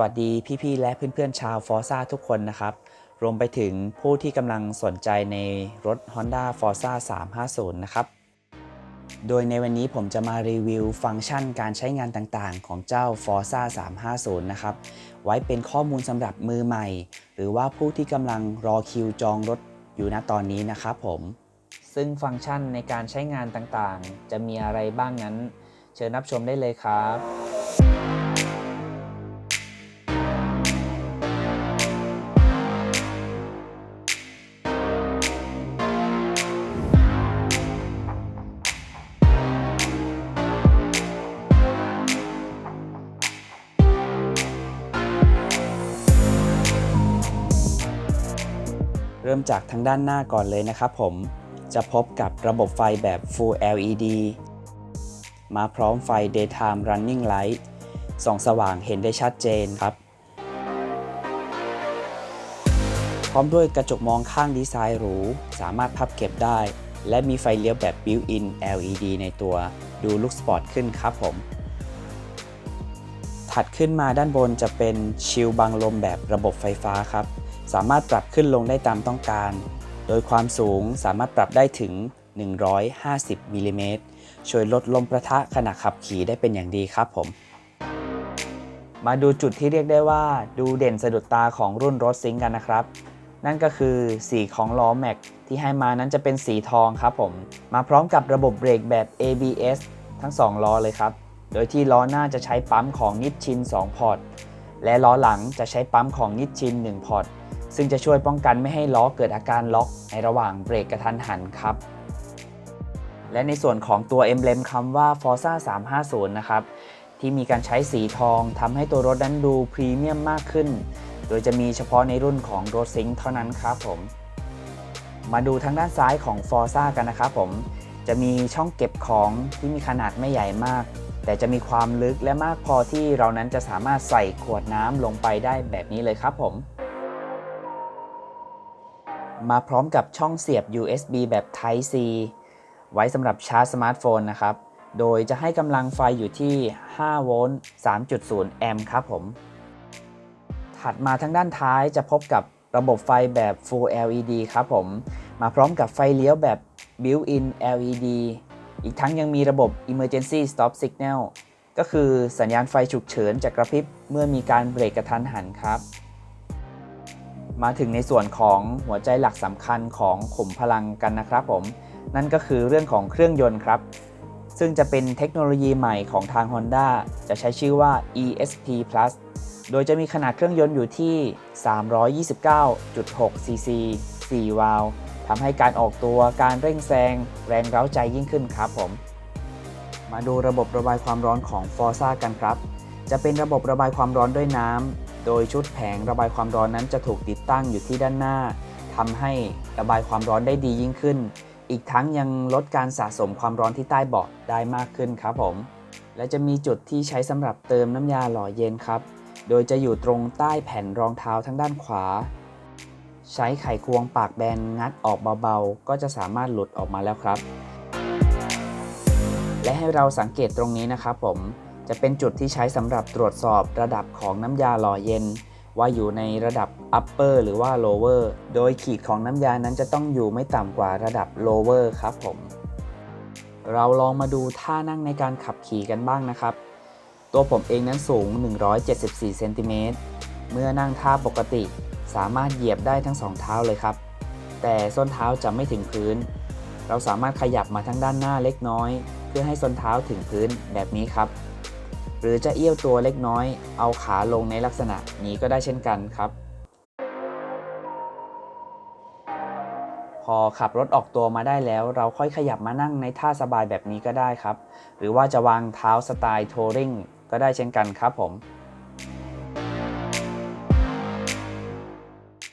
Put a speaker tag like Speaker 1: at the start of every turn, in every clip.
Speaker 1: วัสดีพี่ๆและเพื่อนๆชาวฟอร์ซ่าทุกคนนะครับ รวมไปถึงผู้ที่กำลังสนใจในรถ Honda Forza 350 นะครับ โดยในวันนี้ผมจะมารีวิวฟังก์ชันการใช้งานต่างๆ ของเจ้า Forza 350 นะครับ ไว้เป็นข้อมูลสำหรับมือใหม่ หรือว่าผู้ที่กำลังรอคิวจองรถอยู่ณตอนนี้นะครับผม ซึ่งฟังก์ชันในการใช้งานต่างๆ จะมีอะไรบ้างนั้น เชิญรับชมได้เลยครับ เริ่มจากทางด้านหน้าก่อนเลยนะครับผม จะพบกับระบบไฟแบบ Full LED มาพร้อมไฟ Daytime Running Light ส่องสว่างเห็นได้ชัดเจนครับ พร้อมด้วยกระจกมองข้างดีไซน์หรู สามารถพับเก็บได้ และมีไฟเลี้ยวแบบ Built-in LED ในตัว ดูลุคสปอร์ตขึ้นครับผม ถัดขึ้นมาด้านบนจะเป็นชิลบังลมแบบระบบไฟฟ้าครับ สามารถปรับขึ้นลงได้ตามต้องการ โดยความสูงสามารถปรับได้ถึง 150มิลลิเมตรช่วยลดลมประทะขณะขับขี่ได้เป็นอย่างดีครับผม มาดูจุดที่เรียกได้ว่า ดูเด่นสะดุดตาของรุ่นรถซิงกันนะครับ นั่นก็คือสีของล้อแม็กที่ให้มานั้นจะเป็นสีทองครับผม มาพร้อมกับระบบเบรกแบบ ABS ทั้ง 2 ล้อเลยครับ โดยที่ล้อหน้าจะใช้ปั๊มของนิชชิน 2 พอร์ต และล้อหลังจะใช้ปั๊มของนิชชิน 1 พอร์ต ซึ่งจะช่วยป้องกันไม่ให้ล้อเกิดอาการล็อกในระหว่างเบรกกระทันหันครับ และในส่วนของตัวเอ็มเบลมคำว่า Forza 350 นะครับ ที่มีการใช้สีทองทำให้ตัวรถนั้นดูพรีเมียมมากขึ้น โดยจะมีเฉพาะในรุ่นของรถซิงเท่านั้นครับผม มาดูทางด้านซ้ายของ Forza กันนะครับผม จะมีช่องเก็บของที่มีขนาดไม่ใหญ่มากแต่จะมีความลึกและมากพอที่เรานั้นจะสามารถใส่ขวดน้ำลงไปได้แบบนี้เลยครับผม มาพร้อมกับช่องเสียบ USB แบบ Type C ไว้สำหรับชาร์จสมาร์ทโฟนนะครับ โดยจะให้กำลังไฟอยู่ที่ 5 โวลต์ 3.0 แอมป์ครับผม ถัดมาทางด้านท้ายจะพบกับระบบไฟแบบ Full LED ครับผม มาพร้อมกับไฟเลี้ยวแบบ Built-in LED อีกทั้งยังมีระบบ Emergency Stop Signal ก็คือสัญญาณไฟฉุกเฉินจะกระพริบเมื่อมีการเบรกกระทันหันครับ มาถึงในส่วนของหัวใจหลักสำคัญของขุมพลังกันนะครับผม นั่นก็คือเรื่องของเครื่องยนต์ครับ ซึ่งจะเป็นเทคโนโลยีใหม่ของทาง Honda จะใช้ชื่อว่า ESP Plus โดยจะมีขนาดเครื่องยนต์อยู่ที่ 329.6 cc 4 วาล์วทำให้การออกตัวการเร่งแซง แรงเร้าใจยิ่งขึ้นครับผม มาดูระบบระบายความร้อนของ Forza กันครับ จะเป็นระบบระบายความร้อนด้วยน้ำ โดยชุดแผงระบายความร้อนนั้นจะถูกติดตั้งอยู่ที่ด้านหน้าทำให้ระบายความร้อนได้ดียิ่งขึ้น อีกทั้งยังลดการสะสมความร้อนที่ใต้เบาะได้มากขึ้นครับผม และจะมีจุดที่ใช้สำหรับเติมน้ำยาหล่อเย็นครับ โดยจะอยู่ตรงใต้แผ่นรองเท้าทางด้านขวา ใช้ไขควงปากแบนงัดออกเบาๆ ก็จะสามารถหลุดออกมาแล้วครับ และให้เราสังเกตตรงนี้นะครับผม จะเป็นจุดที่ใช้สำหรับตรวจสอบระดับของน้ำยาหล่อเย็น ว่าอยู่ในระดับ upper หรือว่า lower โดยขีดของน้ำยานั้นจะต้องอยู่ไม่ต่ำกว่าระดับ lower ครับผม เราลองมาดูท่านั่งในการขับขี่กันบ้างนะครับ ตัวผมเองนั้นสูง 174เซนติเมตรเมื่อนั่งท่าปกติ สามารถเหยียบได้ทั้งสองเท้าเลยครับ แต่ส้นเท้าจะไม่ถึงพื้น เราสามารถขยับมาทางด้านหน้าเล็กน้อย เพื่อให้ส้นเท้าถึงพื้นแบบนี้ครับ หรือจะเอี้ยวตัวเล็กน้อย เอาขาลงในลักษณะนี้ก็ได้เช่นกันครับ พอขับรถออกตัวมาได้แล้ว เราค่อยขยับมานั่งในท่าสบายแบบนี้ก็ได้ครับ หรือว่าจะวางเท้าสไตล์ทัวริงก็ได้เช่นกันครับผม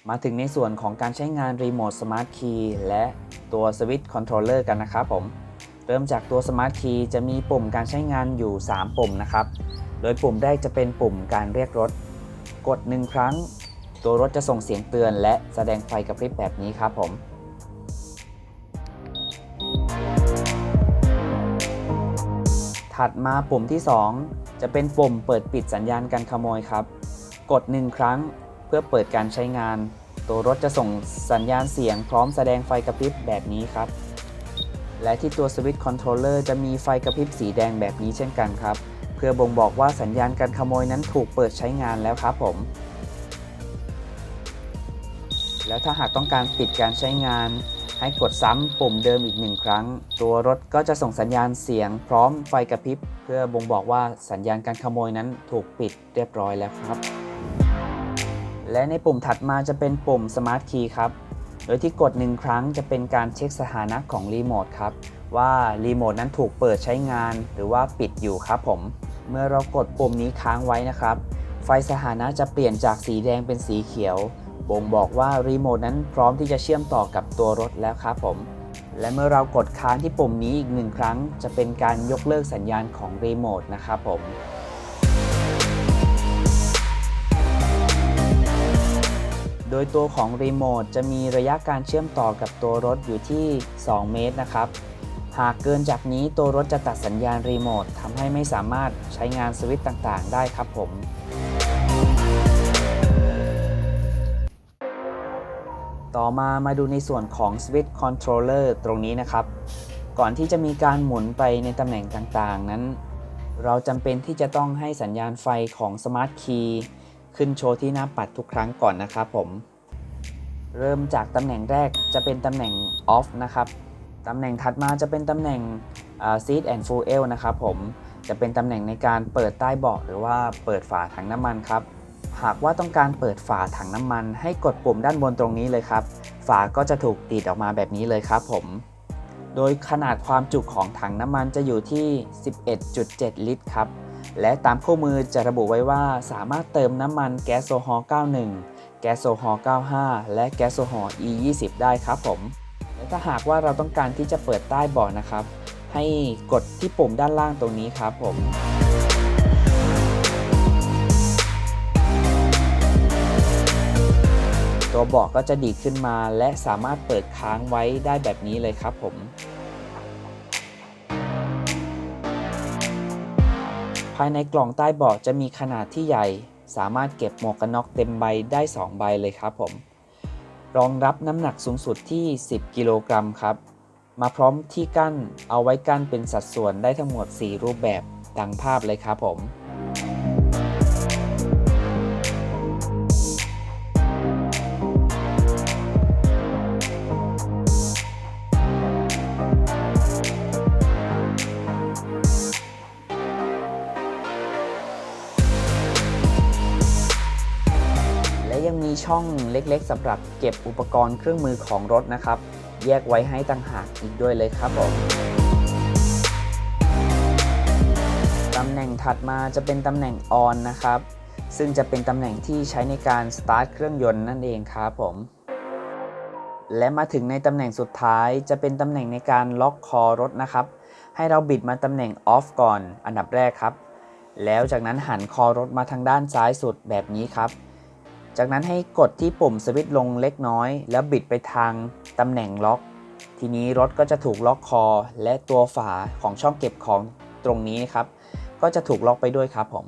Speaker 1: มาถึงในส่วนของการใช้งานรีโมทสมาร์ทคีย์และตัวสวิตช์คอนโทรลเลอร์กันนะครับผม เริ่มจากตัวสมาร์ทคีย์จะมีปุ่มการใช้งานอยู่ 3 ปุ่มนะครับ โดยปุ่มแรกจะเป็นปุ่มการเรียกรถ กด 1 ครั้ง ตัวรถจะส่งเสียงเตือน และแสดงไฟกระพริบแบบนี้ครับผมถัดมาปุ่มที่ 2 จะเป็นปุ่มเปิดปิดสัญญาณการขโมยครับ กด 1 ครั้งเพื่อเปิดการใช้งาน ตัวรถจะส่งสัญญาณเสียงพร้อมแสดงไฟกระพริบแบบนี้ครับ และที่ตัวสวิตช์คอนโทรลเลอร์จะมีไฟกระพริบสีแดงแบบนี้เช่นกันครับ เพื่อบ่งบอกว่าสัญญาณการขโมยนั้นถูกเปิดใช้งานแล้วครับผม แล้วถ้าหากต้องการปิดการใช้งาน ให้กดซ้ำปุ่มเดิมอีกหนึ่งครั้ง ตัวรถก็จะส่งสัญญาณเสียงพร้อมไฟกระพริบ เพื่อบ่งบอกว่าสัญญาณการขโมยนั้นถูกปิดเรียบร้อยแล้วครับ และในปุ่มถัดมาจะเป็นปุ่ม Smart Key ครับ โดยที่กดหนึ่งครั้งจะเป็นการเช็คสถานะของรีโมทครับ ว่ารีโมทนั้นถูกเปิดใช้งานหรือว่าปิดอยู่ครับผม เมื่อเรากดปุ่มนี้ค้างไว้นะครับ ไฟสถานะจะเปลี่ยนจากสีแดงเป็นสีเขียว บ่งบอกว่ารีโมทนั้นพร้อมที่จะเชื่อมต่อกับตัวรถแล้วครับผม และเมื่อเรากดค้างที่ปุ่มนี้อีกหนึ่งครั้ง จะเป็นการยกเลิกสัญญาณของรีโมทนะครับผม โดยตัวของรีโมทจะมีระยะการเชื่อมต่อกับตัวรถอยู่ที่ 2 เมตรนะครับ หากเกินจากนี้ตัวรถจะตัดสัญญาณรีโมททำให้ไม่สามารถใช้งานสวิตช์ต่างๆ ได้ครับผมต่อมามาดูในส่วนของ Switch Controller ตรงนี้นะครับ ก่อนที่จะมีการหมุนไปในตำแหน่งต่างๆ นั้น เราจำเป็นที่จะต้องให้สัญญาณไฟของ Smart Key ขึ้นโชว์ที่หน้าปัดทุกครั้งก่อนนะครับผม เริ่มจากตำแหน่งแรกจะเป็นตำแหน่ง Off นะครับตำแหน่งถัดมาจะเป็นตำแหน่ง Seat and Fuel นะครับผมจะเป็นตำแหน่งในการเปิดใต้เบาะหรือว่าเปิดฝาถังน้ำมันครับ หากว่าต้องการเปิดฝาถังน้ำมัน ให้กดปุ่มด้านบนตรงนี้เลยครับ ฝาก็จะถูกตีดออกมาแบบนี้เลยครับผม โดยขนาดความจุของถังน้ำมันจะอยู่ที่ 11.7 ลิตรครับ และตามคู่มือจะระบุไว้ว่าสามารถเติมน้ำมันแก๊สโซฮอล์91 แก๊สโซฮอล์95 และแก๊สโซฮอล์ E20 ได้ครับผม และถ้าหากว่าเราต้องการที่จะเปิดใต้บาะนะครับ ให้กดที่ปุ่มด้านล่างตรงนี้ครับผมตัวเบาะก็จะดีดขึ้นมาและสามารถเปิดค้างไว้ได้แบบนี้เลยครับผม ภายในกล่องใต้เบาะจะมีขนาดที่ใหญ่ สามารถเก็บหมวกกันน็อกเต็มใบได้ 2 ใบเลยครับผม รองรับน้ำหนักสูงสุดที่ 10 กิโลกรัมครับ มาพร้อมที่กั้นเอาไว้กั้นเป็นสัดส่วนได้ทั้งหมด 4 รูปแบบดังภาพเลยครับผม ช่องเล็กๆสำหรับเก็บอุปกรณ์เครื่องมือของรถนะครับ แยกไว้ให้ต่างหากอีกด้วยเลยครับผมตำแหน่งถัดมาจะเป็นตำแหน่ง on นนะครับ ซึ่งจะเป็นตำแหน่งที่ใช้ในการสตาร์ทเครื่องยนต์นั่นเองครับผมและมาถึงในตำแหน่งสุดท้ายจะเป็นตำแหน่งในการล็อกคอรถนะครับ ให้เราบิดมาตำแหน่ง off ก่อนอันดับแรกครับ แล้วจากนั้นหันคอรถมาทางด้านซ้ายสุดแบบนี้ครับ จากนั้นให้กดที่ปุ่มสวิตช์ลงเล็กน้อย แล้วบิดไปทางตำแหน่งล็อก ทีนี้รถก็จะถูกล็อกคอ และตัวฝาของช่องเก็บของตรงนี้นะครับ ก็จะถูกล็อกไปด้วยครับผม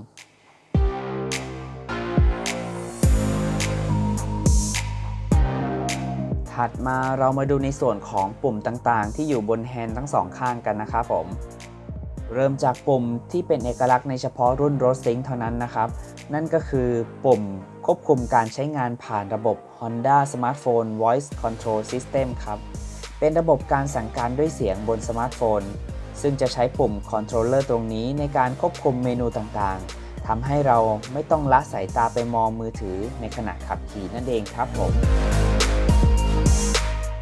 Speaker 1: ถัดมาเรามาดูในส่วนของปุ่มต่างๆ ที่อยู่บนแฮนด์ทั้งสองข้างกันนะครับผม เริ่มจากปุ่มที่เป็นเอกลักษณ์ในเฉพาะรุ่นรถซิงเท่านั้นนะครับ นั่นก็คือปุ่ม ควบคุมการใช้งานผ่านระบบ Honda Smartphone Voice Control System ครับ เป็นระบบการสั่งการด้วยเสียงบนสมาร์ทโฟน ซึ่งจะใช้ปุ่มคอนโทรลเลอร์ตรงนี้ในการควบคุมเมนูต่างๆ ทำให้เราไม่ต้องละสายตาไปมองมือถือในขณะขับขี่นั่นเองครับผม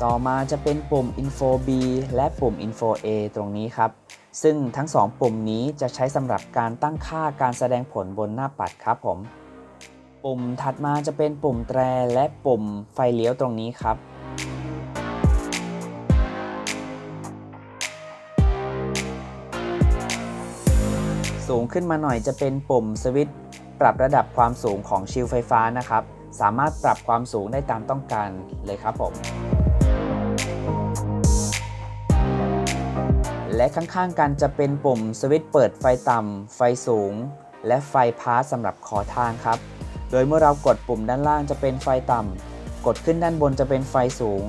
Speaker 1: ต่อมาจะเป็นปุ่ม Info B และปุ่ม Info A ตรงนี้ครับ ซึ่งทั้งสองปุ่มนี้จะใช้สำหรับการตั้งค่าการแสดงผลบนหน้าปัดครับผม ปุ่มถัดมาจะเป็นปุ่มแตรและปุ่มไฟเลี้ยวตรงนี้ครับ สูงขึ้นมาหน่อยจะเป็นปุ่มสวิตช์ปรับระดับความสูงของชิลไฟฟ้านะครับ สามารถปรับความสูงได้ตามต้องการเลยครับผม และข้างๆกันจะเป็นปุ่มสวิตช์เปิดไฟต่ำไฟสูงและไฟพาสสำหรับขอทางครับ โดยเมื่อเรากดปุ่มด้านล่างจะเป็นไฟต่ำ กดขึ้นด้านบนจะเป็นไฟสูง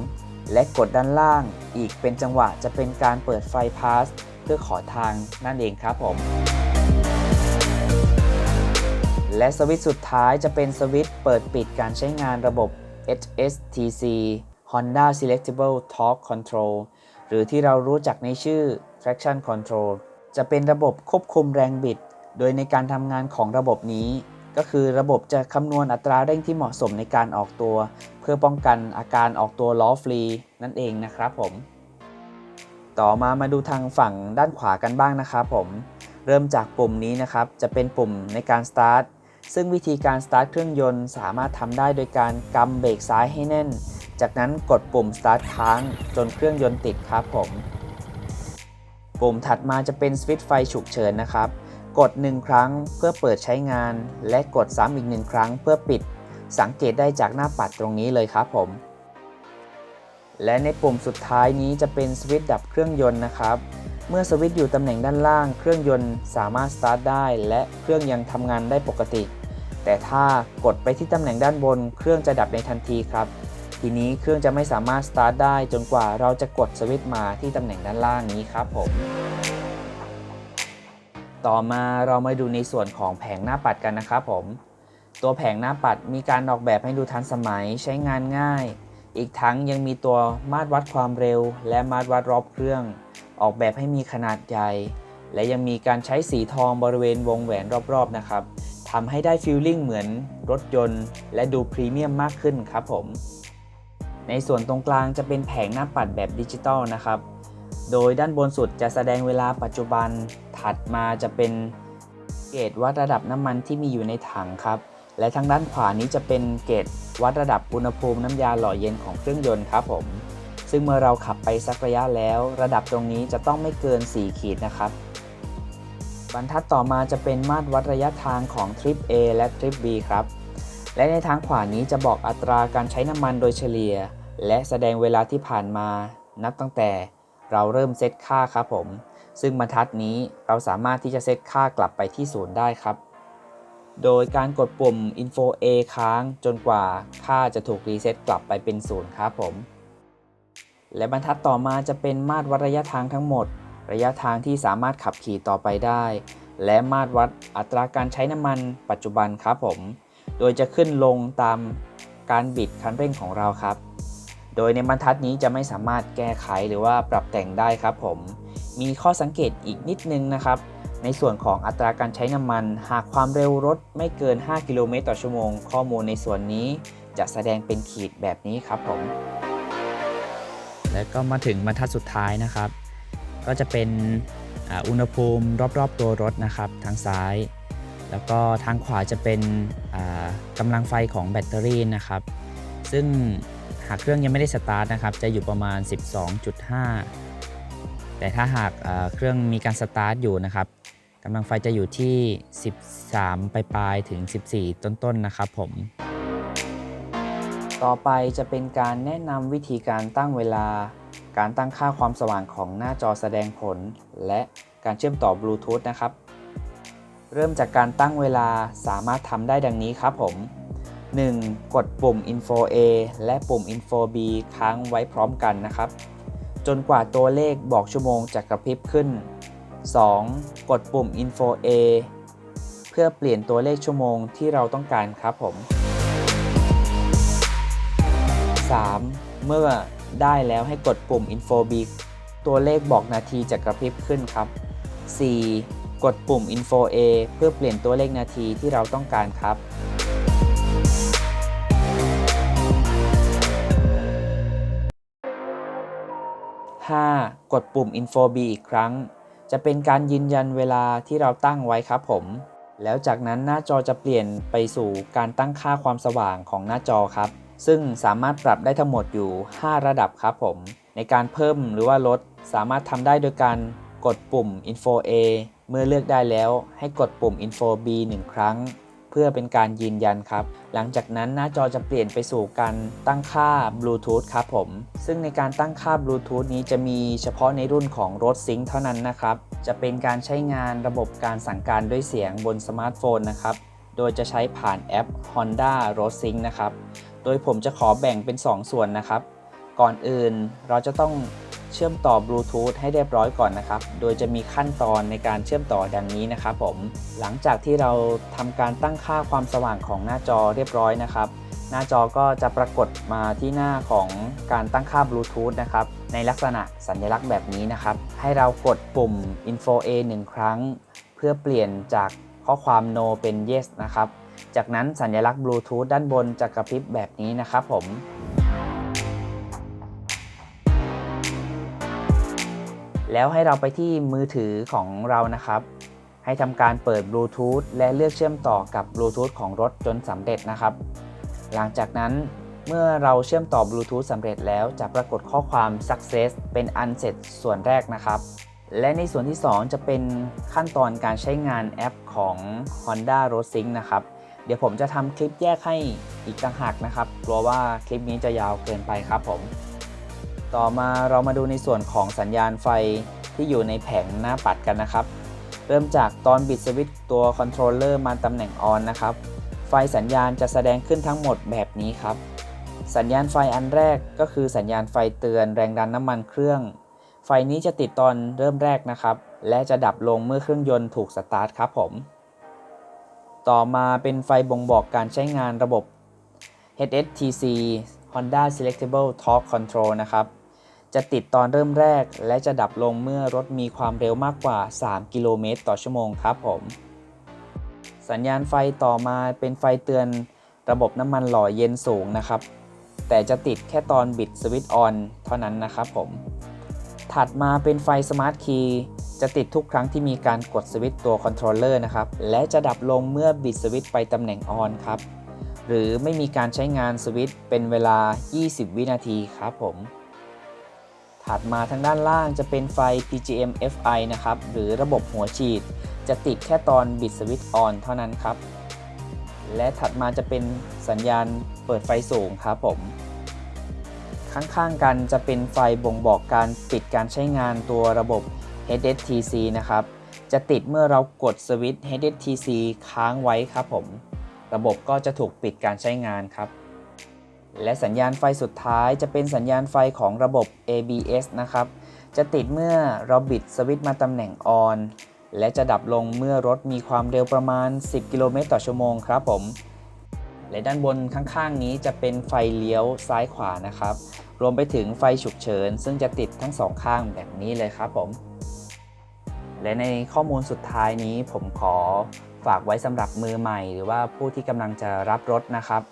Speaker 1: และกดด้านล่างอีกเป็นจังหวะจะเป็นการเปิดไฟพาสเพื่อขอทางนั่นเองครับผม และสวิตช์สุดท้ายจะเป็นสวิตช์เปิดปิดการใช้งานระบบ HSTC Honda Selectable Torque Control หรือที่เรารู้จักในชื่อ Traction Control จะเป็นระบบควบคุมแรงบิด โดยในการทำงานของระบบนี้ ก็คือระบบจะคำนวณอัตราเร่งที่เหมาะสมในการออกตัว เพื่อป้องกันอาการออกตัวล้อฟรีนั่นเองนะครับผม ต่อมามาดูทางฝั่งด้านขวากันบ้างนะครับผม เริ่มจากปุ่มนี้นะครับ จะเป็นปุ่มในการ start ซึ่งวิธีการ start เครื่องยนต์สามารถทำได้โดยการกำเบรกซ้ายให้แน่น จากนั้นกดปุ่ม start ค้างจนเครื่องยนต์ติดครับผม ปุ่มถัดมาจะเป็นสวิตช์ไฟฉุกเฉินนะครับ กด 1 ครั้งเพื่อเปิดใช้งาน และกดซ้ำอีก 1 ครั้งเพื่อปิด สังเกตได้จากหน้าปัดตรงนี้เลยครับผม และในปุ่มสุดท้ายนี้จะเป็นสวิตช์ดับเครื่องยนต์นะครับ เมื่อสวิตช์อยู่ตำแหน่งด้านล่าง เครื่องยนต์สามารถสตาร์ทได้ และเครื่องยังทำงานได้ปกติ แต่ถ้ากดไปที่ตำแหน่งด้านบน เครื่องจะดับในทันทีครับ ทีนี้เครื่องจะไม่สามารถสตาร์ทได้จนกว่าเราจะกดสวิตช์มาที่ตำแหน่งด้านล่างนี้ครับผม ต่อมาเรามาดูในส่วนของแผงหน้าปัดกันนะครับผม ตัวแผงหน้าปัดมีการออกแบบให้ดูทันสมัยใช้งานง่าย อีกทั้งยังมีตัวมาตรวัดความเร็ว และมาตรวัดรอบเครื่อง ออกแบบให้มีขนาดใหญ่ และยังมีการใช้สีทองบริเวณวงแหวนรอบๆนะครับทำให้ได้ฟีลลิ่งเหมือนรถยนต์ และดูพรีเมียมมากขึ้นครับผม ในส่วนตรงกลางจะเป็นแผงหน้าปัดแบบดิจิตอลนะครับ โดยด้านบนสุดจะแสดงเวลาปัจจุบัน ถัดมาจะเป็นเกจวัดระดับน้ำมันที่มีอยู่ในถังครับ และทางด้านขวานี้จะเป็นเกจวัดระดับอุณหภูมิน้ำยาหล่อเย็นของเครื่องยนต์ครับผม ซึ่งเมื่อเราขับไปสักระยะแล้ว ระดับตรงนี้จะต้องไม่เกิน 4 ขีดนะครับ บรรทัดต่อมาจะเป็นมาตรวัดระยะทางของทริป A และทริป B ครับ และในทางขวานี้จะบอกอัตราการใช้น้ำมันโดยเฉลี่ย และแสดงเวลาที่ผ่านมา นับตั้งแต่ เราเริ่มเซตค่าครับผม ซึ่งบรรทัดนี้เราสามารถที่จะเซตค่ากลับไปที่ศูนย์ได้ครับ โดยการกดปุ่ม info A ค้างจนกว่าค่าจะถูกรีเซ็ตกลับไปเป็นศูนย์ครับผม และบรรทัดต่อมาจะเป็นมาตรวัดระยะทางทั้งหมด ระยะทางที่สามารถขับขี่ต่อไปได้ และมาตรวัดอัตราการใช้น้ำมันปัจจุบันครับผม โดยจะขึ้นลงตามการบิดคันเร่งของเราครับ โดยในบรรทัดนี้จะไม่สามารถแก้ไขหรือว่าปรับแต่งได้ครับผม มีข้อสังเกตอีกนิดนึงนะครับ ในส่วนของอัตราการใช้น้ำมัน หากความเร็วรถไม่เกิน 5 กิโลเมตรต่อชั่วโมง ข้อมูลในส่วนนี้จะแสดงเป็นขีดแบบนี้ครับผม แล้วก็มาถึงบรรทัดสุดท้ายนะครับ ก็จะเป็นอุณหภูมิรอบๆตัวรถนะครับ ทางซ้าย แล้วก็ทางขวาจะเป็นกำลังไฟของแบตเตอรี่นะครับ ซึ่ง หากเครื่องยังไม่ได้สตาร์ทนะครับ จะอยู่ประมาณ 12.5 แต่ถ้าหากเครื่องมีการสตาร์ทอยู่นะครับกำลังไฟจะอยู่ที่ 13 ปลายๆถึง 14 ต้นๆนะครับผม ต่อไปจะเป็นการแนะนำวิธีการตั้งเวลา การตั้งค่าความสว่างของหน้าจอแสดงผล และการเชื่อมต่อบลูทูธนะครับ เริ่มจากการตั้งเวลาสามารถทำได้ดังนี้ครับผม 1. กดปุ่ม info A และปุ่ม info B ค้างไว้พร้อมกันนะครับ จนกว่าตัวเลขบอกชั่วโมงจะกระพริบขึ้น 2. กดปุ่ม info A เพื่อเปลี่ยนตัวเลขชั่วโมงที่เราต้องการครับผม 3. เมื่อได้แล้วให้กดปุ่ม info B ตัวเลขบอกนาทีจะกระพริบขึ้นครับ 4. กดปุ่ม info A เพื่อเปลี่ยนตัวเลขนาทีที่เราต้องการครับ 5. กดปุ่ม info B อีกครั้ง จะเป็นการยืนยันเวลาที่เราตั้งไว้ครับผม แล้วจากนั้นหน้าจอจะเปลี่ยนไปสู่การตั้งค่าความสว่างของหน้าจอครับ ซึ่งสามารถปรับได้ทั้งหมดอยู่ 5 ระดับครับผม ในการเพิ่มหรือว่าลด สามารถทำได้โดยการกดปุ่ม info A เมื่อเลือกได้แล้วให้กดปุ่ม info B 1 ครั้ง พื่อเป็นการยืนยันครับ หลังจากนั้นหน้าจอจะเปลี่ยนไปสู่การตั้งค่าบลูทูธครับผม ซึ่งในการตั้งค่าบลูทูธนี้จะมีเฉพาะในรุ่นของรถซิงค์เท่านั้นนะครับ จะเป็นการใช้งานระบบการสั่งการด้วยเสียงบนสมาร์ทโฟนนะครับ โดยจะใช้ผ่านแอป Honda Road Sync นะครับ โดยผมจะขอแบ่งเป็น 2 ส่วนนะครับ ก่อนอื่นเราจะต้อง เชื่อมต่อบลูทูธให้เรียบร้อยก่อนนะครับ โดยจะมีขั้นตอนในการเชื่อมต่อดังนี้นะครับผม หลังจากที่เราทำการตั้งค่าความสว่างของหน้าจอเรียบร้อยนะครับ หน้าจอก็จะปรากฏมาที่หน้าของการตั้งค่าบลูทูธนะครับ ในลักษณะสัญลักษณ์แบบนี้นะครับ ให้เรากดปุ่ม info a 1 ครั้ง เพื่อเปลี่ยนจากข้อความ no เป็น yes นะครับ จากนั้นสัญลักษณ์บลูทูธด้านบนจะกระพริบแบบนี้นะครับผม แล้วให้เราไปที่มือถือของเรานะครับ ให้ทำการเปิดบลูทูธและเลือกเชื่อมต่อกับบลูทูธของรถจนสำเร็จนะครับ หลังจากนั้นเมื่อเราเชื่อมต่อบลูทูธสำเร็จแล้วจะปรากฏข้อความ success เป็นอันเสร็จส่วนแรกนะครับ และในส่วนที่ 2 จะเป็นขั้นตอนการใช้งานแอปของ Honda Road Sync นะครับ เดี๋ยวผมจะทำคลิปแยกให้อีกต่างหากนะครับ กลัวว่าคลิปนี้จะยาวเกินไปครับผม ต่อมาเรามาดูในส่วนของสัญญาณไฟที่อยู่ในแผงหน้าปัดกันนะครับ เริ่มจากตอนบิดสวิตตัวคอนโทรลเลอร์มาตำแหน่งออนนะครับ ไฟสัญญาณจะแสดงขึ้นทั้งหมดแบบนี้ครับ สัญญาณไฟอันแรกก็คือสัญญาณไฟเตือนแรงดันน้ำมันเครื่อง ไฟนี้จะติดตอนเริ่มแรกนะครับ และจะดับลงเมื่อเครื่องยนต์ถูกสตาร์ทครับผม ต่อมาเป็นไฟบ่งบอกการใช้งานระบบ HSTC Honda Selectable Torque Control นะครับ จะติดตอนเริ่มแรก และจะดับลงเมื่อรถมีความเร็วมากกว่า 3 กิโลเมตรต่อชั่วโมงครับผม สัญญาณไฟต่อมาเป็นไฟเตือนระบบน้ำมันหล่อเย็นสูงนะครับ แต่จะติดแค่ตอนบิดสวิตช์ออนเท่านั้นนะครับผม ถัดมาเป็นไฟสมาร์ทคีย์จะติดทุกครั้งที่มีการกดสวิตช์ตัวคอนโทรลเลอร์นะครับ และจะดับลงเมื่อบิดสวิตช์ไปตำแหน่งออนครับ หรือไม่มีการใช้งานสวิตช์เป็นเวลา 20 วินาทีครับผม ถัดมาทางด้านล่างจะเป็นไฟ PGM FI นะครับ หรือระบบหัวฉีด จะติดแค่ตอนบิดสวิตช์ออนเท่านั้นครับ และถัดมาจะเป็นสัญญาณเปิดไฟสูงครับผม ข้างๆกันจะเป็นไฟบ่งบอกการปิดการใช้งานตัวระบบ HSTC นะครับ จะติดเมื่อเรากดสวิตช์ HSTC ค้างไว้ครับผม ระบบก็จะถูกปิดการใช้งานครับ และสัญญาณไฟสุดท้ายจะเป็นสัญญาณไฟของระบบ ABS นะครับ จะติดเมื่อเราบิดสวิตช์มาตำแหน่งออนและจะดับลงเมื่อรถมีความเร็วประมาณ 10 กิโลเมตรต่อชั่วโมงครับผม และด้านบนข้างๆนี้จะเป็นไฟเลี้ยวซ้ายขวานะครับ รวมไปถึงไฟฉุกเฉิน ซึ่งจะติดทั้งสองข้างแบบนี้เลยครับผม และในข้อมูลสุดท้ายนี้ผมขอฝากไว้สำหรับมือใหม่ หรือว่าผู้ที่กำลังจะรับรถนะครับ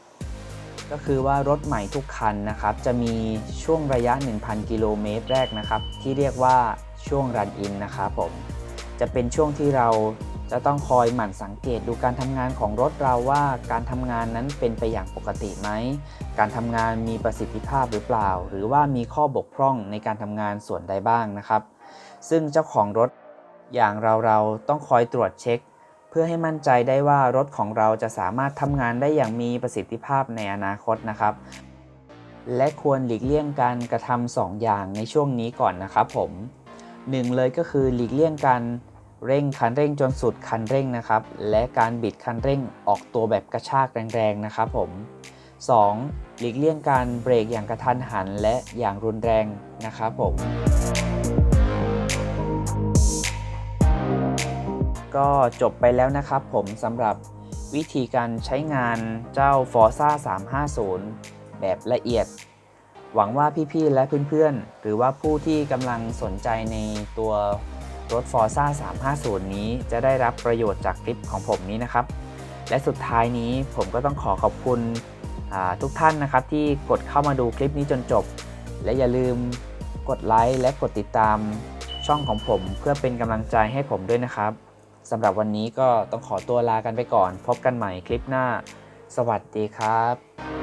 Speaker 1: ก็คือว่ารถใหม่ทุกคันนะครับจะมีช่วงระยะ 1,000 กิโลเมตรแรกนะครับ ที่เรียกว่าช่วงรันอินนะครับผมจะเป็นช่วงที่เราจะต้องคอยหมั่นสังเกตดูการทำงานของรถเราว่าการทำงานนั้นเป็นไปอย่างปกติไหม การทำงานมีประสิทธิภาพหรือเปล่า หรือว่ามีข้อบกพร่องในการทำงานส่วนใดบ้างนะครับ ซึ่งเจ้าของรถอย่างเราเราต้องคอยตรวจเช็ค เพื่อให้มั่นใจได้ว่ารถของเราจะสามารถทำงานได้อย่างมีประสิทธิภาพในอนาคตนะครับ และควรหลีกเลี่ยงการกระทำสองอย่างในช่วงนี้ก่อนนะครับผมหนึ่งเลยก็คือหลีกเลี่ยงการเร่งคันเร่งจนสุดคันเร่งนะครับ และการบิดคันเร่งออกตัวแบบกระชากแรงๆนะครับผม 2. หลีกเลี่ยงการเบรกอย่างกระทันหันและอย่างรุนแรงนะครับผม ก็จบไปแล้วนะครับผมสำหรับวิธีการใช้งานเจ้า Forza 350 แบบละเอียด หวังว่าพี่ๆและเพื่อนๆ หรือว่าผู้ที่กำลังสนใจในตัวรถ Forza 350 นี้จะได้รับประโยชน์จากคลิปของผมนี้นะครับ และสุดท้ายนี้ผมก็ต้องขอขอบคุณทุกท่านนะครับที่กดเข้ามาดูคลิปนี้จนจบ และอย่าลืมกดไลค์และกดติดตามช่องของผมเพื่อเป็นกำลังใจให้ผมด้วยนะครับ สำหรับวันนี้ก็ต้องขอตัวลากันไปก่อน พบกันใหม่คลิปหน้า สวัสดีครับ